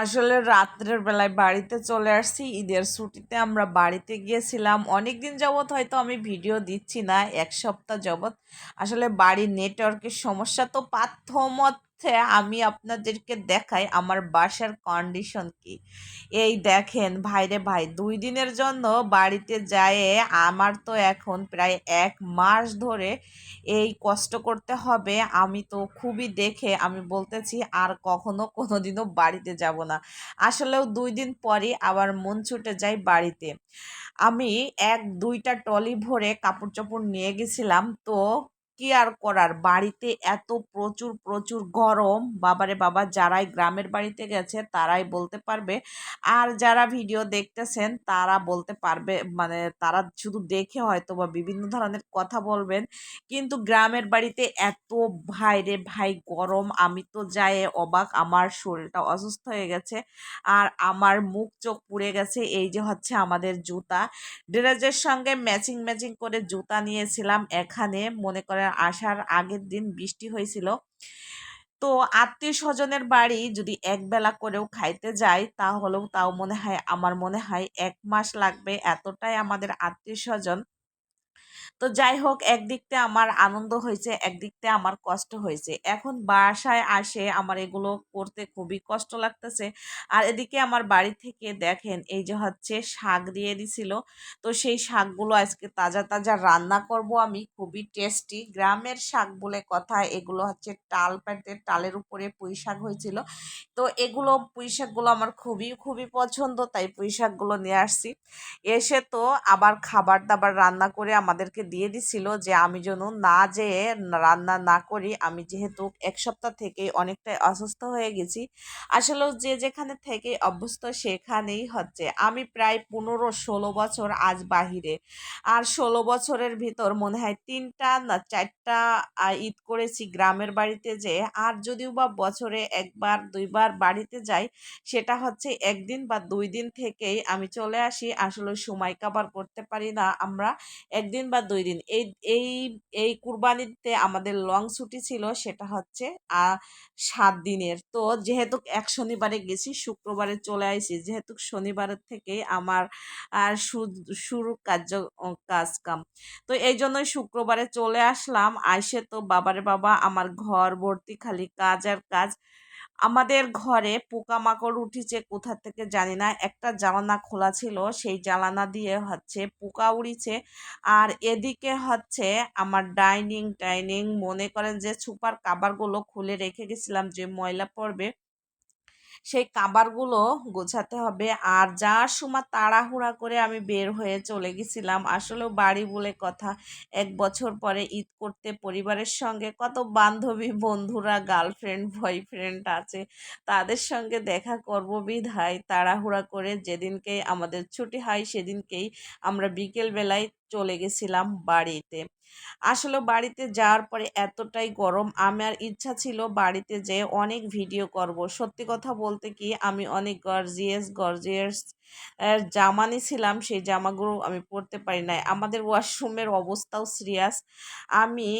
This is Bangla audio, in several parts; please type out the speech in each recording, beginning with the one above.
আসলে রাত্রের বেলায় বাড়িতে চলে আসছি, ঈদের ছুটিতে আমরা বাড়িতে গিয়েছিলাম। অনেক দিন যাবৎ হয়তো আমি ভিডিও দিচ্ছি না, এক সপ্তাহ যাবৎ। আসলে বাড়ির নেটওয়ার্কের সমস্যা তো পাথমত আমি আপনাদেরকে দেখাই আমার বাসার কন্ডিশন কি। এই দেখেন, ভাইরে ভাই, দুই দিনের জন্য বাড়িতে যায় আমার তো এখন প্রায় এক মাস ধরে এই কষ্ট করতে হবে। আমি তো খুবই দেখে আমি বলতেছি, আর কখনো কোনো দিনও বাড়িতে যাব না। আসলেও দুই দিন পরই আবার মন ছুটে যায় বাড়িতে। আমি এক দুইটা টলি ভরে কাপড় চোপড় নিয়ে গেছিলাম, তো কি আর করার। বাড়িতে এত প্রচুর প্রচুর গরম, বাবারে বাবা, যারাই গ্রামের বাড়িতে গেছে তারাই বলতে পারবে। আর যারা ভিডিও দেখতেছেন তারা বলতে পারবে মানে তারা শুধু দেখে হয়তো বা বিভিন্ন ধরনের কথা বলবেন। কিন্তু গ্রামের বাড়িতে এত ভাইরে ভাই গরম, আমি তো যাই অবাক, আমার শরীরটা অসুস্থ হয়ে গেছে আর আমার মুখ চোখ পুড়ে গেছে, এই যে হচ্ছে আমাদের জুতা। ড্রেসের সঙ্গে ম্যাচিং ম্যাচিং করে জুতা নিয়েছিলাম এখানে, মনে করেন আসার আগের দিন বৃষ্টি হয়েছিল। তো আত্মীয় স্বজনের বাড়ি যদি একবেলা করেও খাইতে যাই, তাহলেও তাও মনে হয়, আমার মনে হয় এক মাস লাগবে। এতটাই আমাদের আত্মীয় স্বজন তো যাই হোক, একদিকতে আমার আনন্দ হয়েছে, একদিকতে আমার কষ্ট হয়েছে। এখন বাসায় আসে আমার এগুলো করতে খুবই কষ্ট লাগতেছে। আর এদিকে আমার বাড়ি থেকে দেখেন, এই যে হচ্ছে শাক দিয়ে দিছিল। তো সেই শাকগুলো আজকে তাজা তাজা রান্না করব আমি, খুবই টেস্টি গ্রামের শাক বলে কথা, এগুলো হচ্ছে টাল প্যাটের টালের উপরে পুঁই শাক হয়েছিল। তো এগুলো, পুঁই শাকগুলো আমার খুবই খুবই পছন্দ, তাই পুঁই শাকগুলো নিয়ে আসছি। এসে তো আবার খাবার দাবার রান্না করে আমাদেরকে দিয়ে দিছিল যে আমি যেন না যেয়ে রান্না না করি, আমি যেহেতু এক সপ্তাহ থেকে অনেকটাই অসুস্থ হয়ে গেছি। আসলেও যে যেখানে থেকে অভ্যস্ত সেখানেই হচ্ছে। আমি প্রায় পনেরো ষোলো বছর আজ বাহিরে। আর ষোলো বছরের ভিতর মনে হয় তিনটা না চারটা ঈদ করেছি গ্রামের বাড়িতে যে, আর যদিও বা বছরে একবার, দুইবার বাড়িতে যাই, সেটা হচ্ছে একদিন বা দুই দিন থেকেই আমি চলে আসি। আসলে সময় কাবার করতে পারি না আমরা। একদিন বা দুই দিন। এই এই এই কুরবানিতে আমাদের লং ছুটি ছিল সেটা হচ্ছে সাত দিনের। তো যেহেতু এক শনিবারে গেছি, শুক্রবারে চলে আসি যেহেতু শনিবারের থেকে আমার আর শুরু কার্য কাজ কাম তো এই জন্যই শুক্রবারে চলে আসলাম। আইসে তো বাবারে বাবা, আমার ঘর, ভর্তি, খালি কাজ আর কাজ। আমাদের ঘরে পোকামাকড় উঠেছে কোথা থেকে জানি না। একটা জানালা খোলা ছিল, সেই জানালা দিয়ে হচ্ছে পোকা উড়িছে। আর এদিকে হচ্ছে আমার ডাইনিং টাইনিং মনে করেন যে সুপার কাবারগুলো খুলে রেখে গেছিলাম যে ময়লা পড়বে। সেই কাবারগুলো গোছাতে হবে। আর যাওয়ার সময় তাড়াহুড়া করে আমি বের হয়ে চলে গেছিলাম, আসলেও বাড়ি বলে কথা। এক বছর পরে ঈদ করতে পরিবারের সঙ্গে কত বান্ধবী, বন্ধুরা গার্লফ্রেন্ড বয়ফ্রেন্ড আছে, তাদের সঙ্গে দেখা করব বিধায়। তাড়াহুড়া করে যেদিনকেই আমাদের ছুটি হয়, সেদিনকেই আমরা বিকেলবেলায় চলে গেছিলাম বাড়িতে। আসলে বাড়িতে যাওয়ার পরে এতটাই গরম আমার ইচ্ছা ছিল বাড়িতে যেয়ে অনেক ভিডিও করব। সত্যি কথা বলতে কি, আমি অনেক গর্জিয়াস গর্জিয়াস জামা নিয়েছিলাম সেই জামাগুলো আমি পরতে পারি নাই। আমাদের ওয়াশরুমের অবস্থাও সিরিয়াস আমি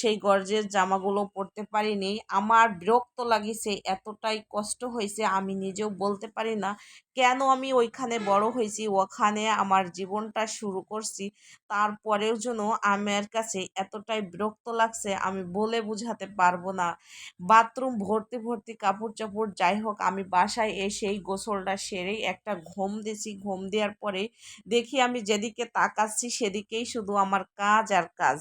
সেই গর্জের জামাগুলো পরতে পারিনি। আমার বিরক্ত লাগিছে, এতটাই কষ্ট হয়েছে, আমি নিজেও বলতে পারি না কেন আমি ওইখানে বড় হয়েছি, ওখানে আমার জীবনটা শুরু করছি। তারপরেও যেন আমার কাছে এতটাই বিরক্ত লাগছে, আমি বলে বুঝাতে পারব না। বাথরুম ভর্তি ভর্তি কাপড় চাপড় যাই হোক, আমি বাসায় এসেই গোসলটা সেরেই একটা ঘুম দিছি ঘুম দেওয়ার পরে দেখি আমি যেদিকে তাকাচ্ছি সেদিকেই শুধু আমার কাজ আর কাজ।